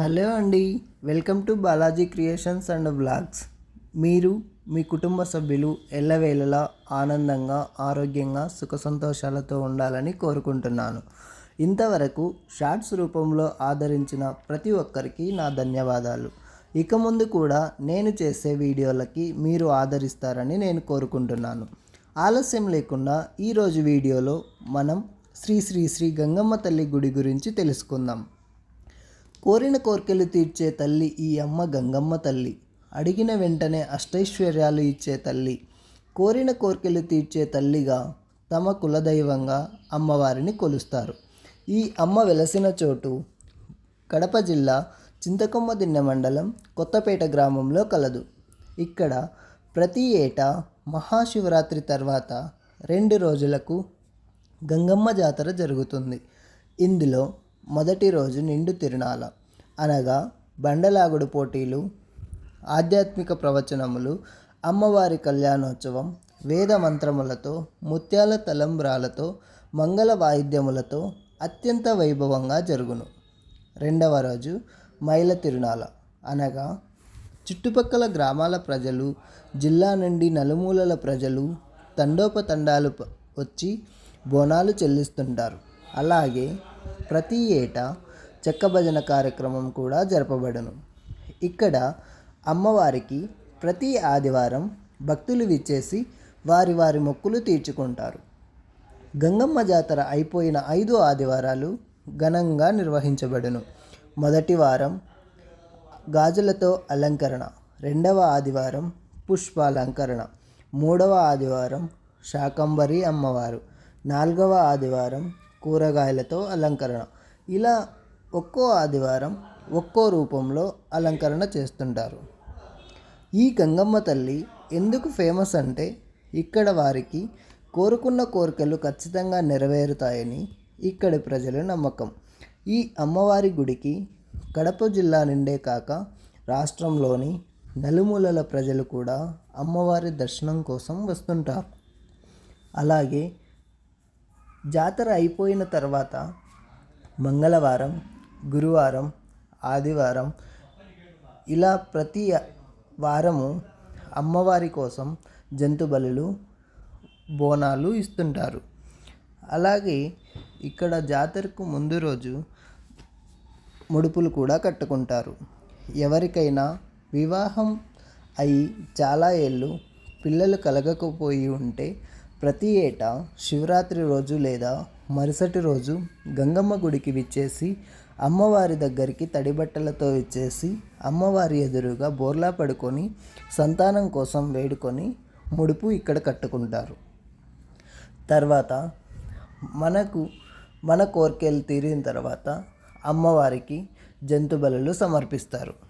Hello అండి welcome to Balaji creations and blogs మీరు మీ కుటుంబ సభ్యులు ఎల్లవేళలా ఆనందంగా ఆరోగ్యంగా సుఖ సంతోషాలతో ఉండాలని కోరుకుంటున్నాను. ఇంతవరకు షార్ట్స్ రూపంలో ఆదరించిన ప్రతి ఒక్కరికి నా ధన్యవాదాలు. ఇక ముందు కూడా నేను చేసే వీడియోలకి మీరు ఆదరిస్తారని నేను కోరుకుంటున్నాను. ఆలస్యం లేకుండా ఈరోజు వీడియోలో మనం శ్రీ శ్రీ శ్రీ గంగమ్మ తల్లి గుడి గురించి తెలుసుకుందాం. కోరిన కోరికలు తీర్చే తల్లి ఈ అమ్మ గంగమ్మ తల్లి. అడిగిన వెంటనే అష్టైశ్వర్యాలు ఇచ్చే తల్లి. కోరిన కోరికలు తీర్చే తల్లిగా తమ కులదైవంగా అమ్మవారిని కొలుస్తారు. ఈ అమ్మ వెలసిన చోటు కడప జిల్లా చింతకొమ్మ దిన్నె మండలం కొత్తపేట గ్రామంలో కలదు. ఇక్కడ ప్రతి ఏటా మహాశివరాత్రి తర్వాత రెండు రోజులకు గంగమ్మ జాతర జరుగుతుంది. ఇందులో మొదటి రోజు నిండు తిరునాళ. అనగా బండలాగుడు పోటీలు ఆధ్యాత్మిక ప్రవచనములు అమ్మవారి కళ్యాణోత్సవం వేద మంత్రములతో ముత్యాల తలంబ్రాలతో మంగళ వాయిద్యములతో అత్యంత వైభవంగా జరుగును. రెండవ రోజు మైల తిరునాళ. అనగా చుట్టుపక్కల గ్రామాల ప్రజలు జిల్లా నుండి నలుమూలల ప్రజలు తండోపతండాలు వచ్చి బోనాలు చెల్లిస్తుంటారు. అలాగే ప్రతి ఏటా చెక్క భజన కార్యక్రమం కూడా జరపబడును. ఇక్కడ అమ్మవారికి ప్రతి ఆదివారం భక్తులు విచ్చేసి వారి వారి మొక్కులు తీర్చుకుంటారు. గంగమ్మ జాతర అయిపోయిన ఐదు ఆదివారాలు ఘనంగా నిర్వహించబడును. మొదటి వారం గాజులతో అలంకరణ రెండవ ఆదివారం పుష్పాలంకరణ మూడవ ఆదివారం శాకంబరి అమ్మవారు నాలుగవ ఆదివారం కూరగాయలతో అలంకరణ. ఇలా ఒక్కో ఆదివారం ఒక్కో రూపంలో అలంకరణ చేస్తుంటారు. ఈ గంగమ్మ తల్లి ఎందుకు ఫేమస్ అంటే ఇక్కడ వారికి కోరుకున్న కోరికలు ఖచ్చితంగా నెరవేరుతాయని ఇక్కడి ప్రజల నమ్మకం. ఈ అమ్మవారి గుడికి కడప జిల్లా నుండే కాక రాష్ట్రంలోని నలుమూలల ప్రజలు కూడా అమ్మవారి దర్శనం కోసం వస్తుంటారు. అలాగే జాతర అయిపోయిన తర్వాత మంగళవారం గురువారం ఆదివారం ఇలా ప్రతి వారము అమ్మవారి కోసం జంతు బలులు బోనాలు ఇస్తుంటారు. అలాగే ఇక్కడ జాతరకు ముందు రోజు ముడుపులు కూడా కట్టుకుంటారు. ఎవరికైనా వివాహం అయి చాలా ఏళ్ళు పిల్లలు కలగకపోయి ఉంటే ప్రతి ఏటా శివరాత్రి రోజు లేదా మరుసటి రోజు గంగమ్మ గుడికి విచ్చేసి అమ్మవారి దగ్గరికి తడిబట్టలతో విచ్చేసి అమ్మవారి ఎదురుగా బోర్లా పడుకొని సంతానం కోసం వేడుకొని ముడుపు ఇక్కడ కట్టుకుంటారు. తర్వాత మనకు మన కోరికలు తీరిన తర్వాత అమ్మవారికి జంతుబలలు సమర్పిస్తారు.